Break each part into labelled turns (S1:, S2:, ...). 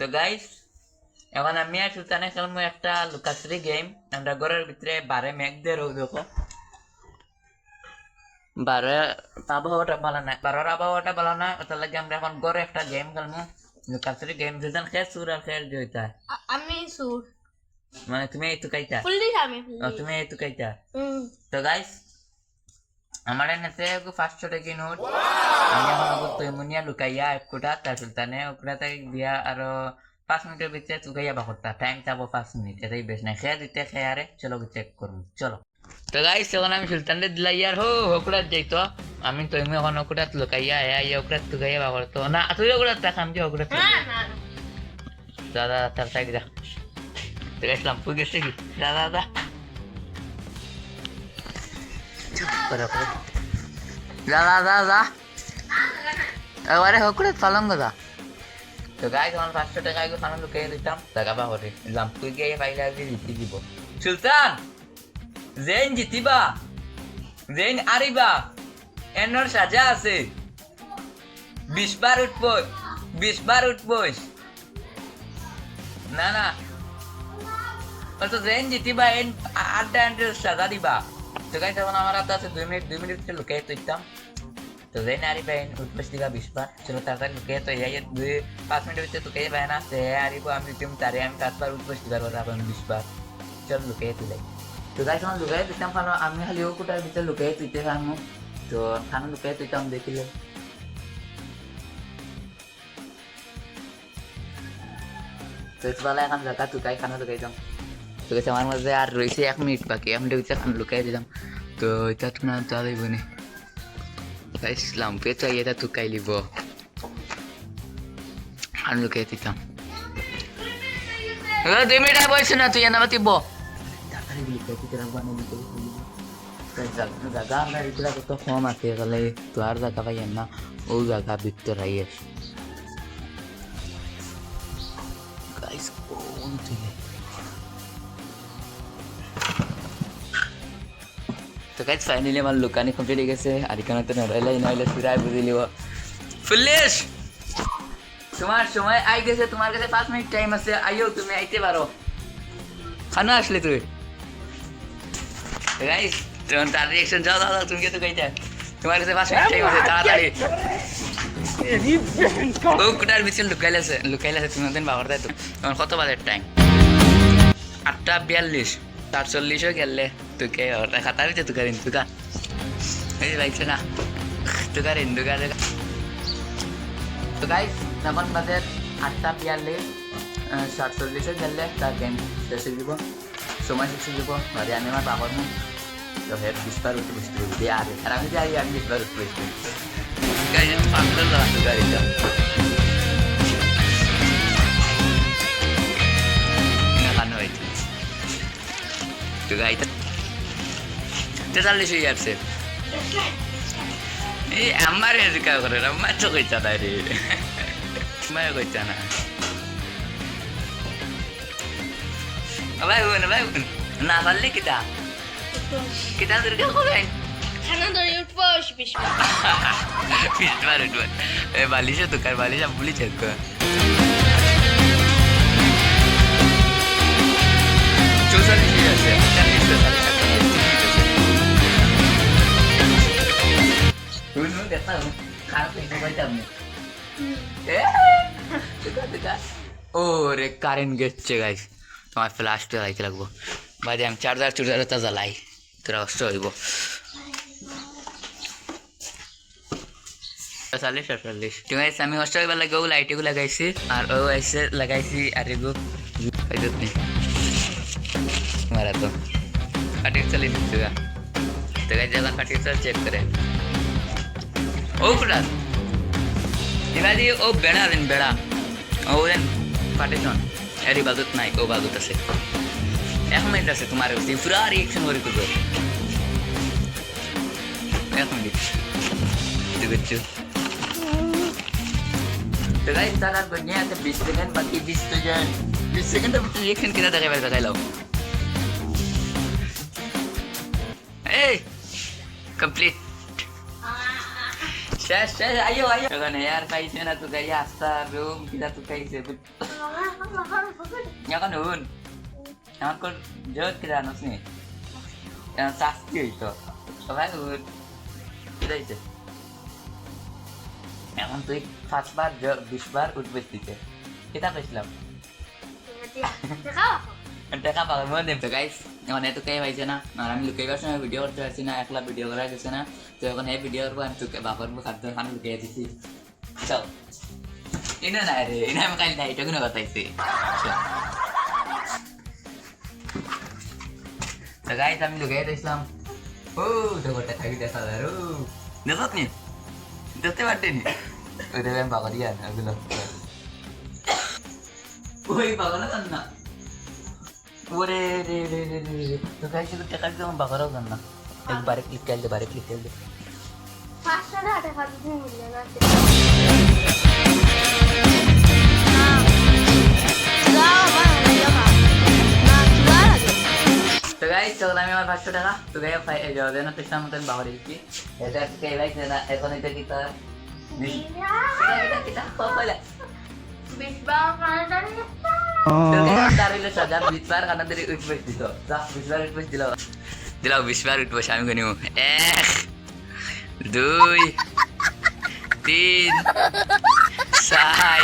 S1: তো গাইস এখন আমি আর সুলতানে খেলব একটা লুকাশ্রী গেম আমরা ঘরের ভিতরে বারে মেঘ দিয়ে রোদ দেখো বারে আবহাওয়াটা ভালো না বারোর আবহাওয়াটা ভালো না ওটার লাগে আমরা এখন ঘরে একটা গেম খেলব লুকাশ্রী গেম সুলতান খেয়ে সুর আর খেয়ে জয়তা
S2: আমি সুর
S1: মানে তুমি এই তুকাইতা তুমি এই তুকাইতা তো গাইস আমার এনেছে পাঁচশো টাকি নোট আমি এখন করতে মুনিয়া লুকাইয়া এক কোটা তার সুলতানে তাই দিয়া আরও পাঁচ মিনিটের ভিতরে তুকাইয়া বাকরতা টাইম চাবো পাঁচ মিনিট এটাই বেশ নাই। খেয়ে দিতে খেয়ে আরে চলো চেক করব চলো। তো গাইস এখন আমি সুলতানরে দিলাই আর হো ওকড়াত যাইতো আমি তো এমনি এখন ওকড়াত লুকাইয়া আয়া ইয়া ওকড়াত তুকাইয়া বাকরতো না তুই ওকড়াত তা খাম যে
S2: না
S1: দাদা তার সাইড যা। তো গেছিলাম তুই গেছে কি? দাদা দাদা। দাদা দাদা এবারে হকুরে পালং দাদা তো গাই তোমার পাঁচশো টাকা আগে ফানো লুকিয়ে দিতাম টাকা পা করে দিলাম তুই গিয়ে পাইলে আগে জিতি দিব? সুলতান! জেন জিতিবা। জেন আরিবা এনর সাজা আছে। বিশ বার উঠবো বিশ বার উঠবোস না না। তো জেন জিতিবা, এন আড্ডা আন্ডে সাজা দিবা। তো গাইস এখন আমার হাতে আছে, দুই মিনিট দুই মিনিট লুকিয়ে তুইতাম তো জেন আরি বাইন উঠবস দিবা বিশ বার চলো তাড়াতাড়ি লুকিয়ে তো যাই দুই পাঁচ মিনিটের ভিতরে তুকে পায় না সে আরিব, আমি তুমি তারে আমি পাঁচবার উঠবস দিবার কথা আপনি বিশ বার চল লুকিয়ে তুলাই তো গাইস আমার লুকিয়ে তুইতাম ফানো আমি খালি ও কোটার ভিতরে লুকিয়ে তুইতে ফানো তো খানো, লুকিয়ে তুইতাম দেখিলে। তো বেলা এখন জায়গা তুকাই খানো লুকাই যাম। তো গেছে আমার মধ্যে আর রয়েছে এক মিনিট বাকি এক মিনিটের ভিতরে খানো লুকাই দিলাম তো এটা তো আর বনে ইসলাম পে তো এটা তুকাই লিব খানো লুকাই দিতাম দুই মিনিট আর বলছে না তুই এনে বাতিব জায়গা আমরা তো আর জায়গা না ও জায়গা তো গাইজ ফাইনালি আমার লুকানি কমপ্লিট হয়ে গেছে। আর এখানে তো নড়াইলাই নইলে ফিরাই বুঝে লিব ফুল্লেশ তোমার সময় আই গেছে তোমার কাছে পাঁচ মিনিট টাইম আছে। আইও, তুমি আইতে পারো খানা আসলে তুই গাইজ তোমার তার রিয়েকশন যাও দাও দাও তুমি তো গাইতে তোমার কাছে পাঁচ মিনিট টাইম আছে, তাড়াতাড়ি। লুকাইলে তুমি দিন বাবার তো তোমার কত বাজে টাইম আটটা বিয়াল্লিশ চার চল্লিশও গেলে তুকে খাতার ভিতরে তুকার তুকা এই যে লাগছে না তুকার তুকা তুকা তো গাইস এখন বাজে আটটা বিয়াল্লিশ সাতচল্লিশে গেলে তার গেম শেষ যাব সময় শেষ যাব ঘরে আমি আমার বাবার মুখ তো হে বিশবার উঠে বুঝতে পারবি আর আমি যাই আমি গাড়িটা গাড়িটা তেতাল্লিশ হয়ে যাচ্ছে। এই আমার এদিকা করে আমার তো কইতা না রে। আমার কইতা না। ভাই বোন ভাই বোন না পারলে কিতা? কিতা দুর্গা করেন
S2: খানা ধরে উঠবো বিশ
S1: পিছবার উঠবার এ বালিশে তো কার বালিশা ভুলি চেক চৌচল্লিশ হয়ে চল্লিশ তেতাল্লিশ শুনু দেখা খারাপ লিখে পাইতাম না এ, দেখা, দেখা। ও রে কারেন্ট গেছে গাইস তোমার ফ্লাশটা লাইতে লাগবো বাদে আমি চার্জার চুর্জার তা জ্বালাই। তোরা কষ্ট হইব। চল্লিশ আটচল্লিশ। ঠিক আছে আমি হোস্টেল এবার লাগে ও লাইট এগুলো লাগাইছি আর ও এসে লাগাইছি আর এগো মারা তো। কাটিং চালিয়ে দিচ্ছে গা তো গাইজ যখন কাটিং চাল চেক করে ও কুটার এবার দিয়ে ও বেড়া দেন বেড়া ও দেন পার্টিশন এর ইবাদত নাই ও বাদত আছে এক মিনিট আছে তোমার পুরা রিয়েকশন করে করব এক মিনিট করছ তো গাইস তার বনিয়া আছে 20 সেকেন্ড বাকি 20 সেকেন্ড 20 সেকেন্ড রিয়েকশন কিনা দেখাইবার দেখাইলাম এই কমপ্লিট শেষ শেষ আইও আইও এখানে यार পাইছে না তো গাই আস্তা রুম কিটা তো খাইছে এখন হুন এখন কোন জোর কিটা আনস নি এখন শাস্তি হইতো সবাই হুন কিটা হইছে এখন তুই পাঁচবার বিশবার উঠবে দিতে কিতা পেয়েছিলাম দেখা পাবে মনে নেই তো গাইস এখন এত কে পাইছে না আর আমি লুকাইবার সময় ভিডিও করতে পারছি না একলা ভিডিও করা গেছে না তো এখন এই ভিডিও করব আমি তোকে বাপর খাদ্য খান লুকিয়ে দিছি চল ইনা না রে ইনা আমি কাল নাই এটা কোনো কথাইছি তো আমি লুকিয়ে দিয়েছিলাম ও ঢোকরটা থাকি দেখা যায় দেখত নি দেখতে পারতেনি ওই দেবে আমি বাগরিয়া ওগুলো ওই কান না ওরে রে রে রে রে তো গাইস একটু টাকা দিতে আমার বাগারও কান না একবারে ক্লিক করে দে বারে ক্লিক করে দে।
S2: পাঁচশো টাকা দিতে মিললে না।
S1: তো গাইস তখন আমি আমার পাঁচশো টাকা। তো গাই দেন পেছার মতন বাবার দিচ্ছি এটা কে গাইস না এখন এটা কি তার?
S2: বিশ বার
S1: হইল সাজা বিশবার দিত যা বিশবার দিল দিলাও বিশবার উঠবো আমি গনিও এক দুই তিন চার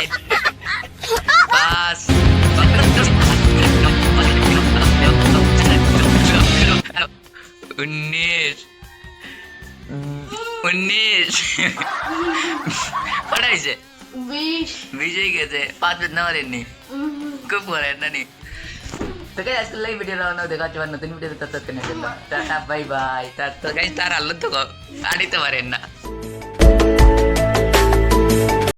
S1: পাঁচ উনিশ উনিশ
S2: বিশ
S1: গেছে পাঁচ বেদ না মারেননি খুব করেন না নি তো গাইস আজকে লাইভ ভিডিও রাখনো দেখা হচ্ছে আবার নতুন ভিডিও তত তত কেনে টাটা বাই বাই তার তো গাইস তার আলো তো আড়িতে পারেন না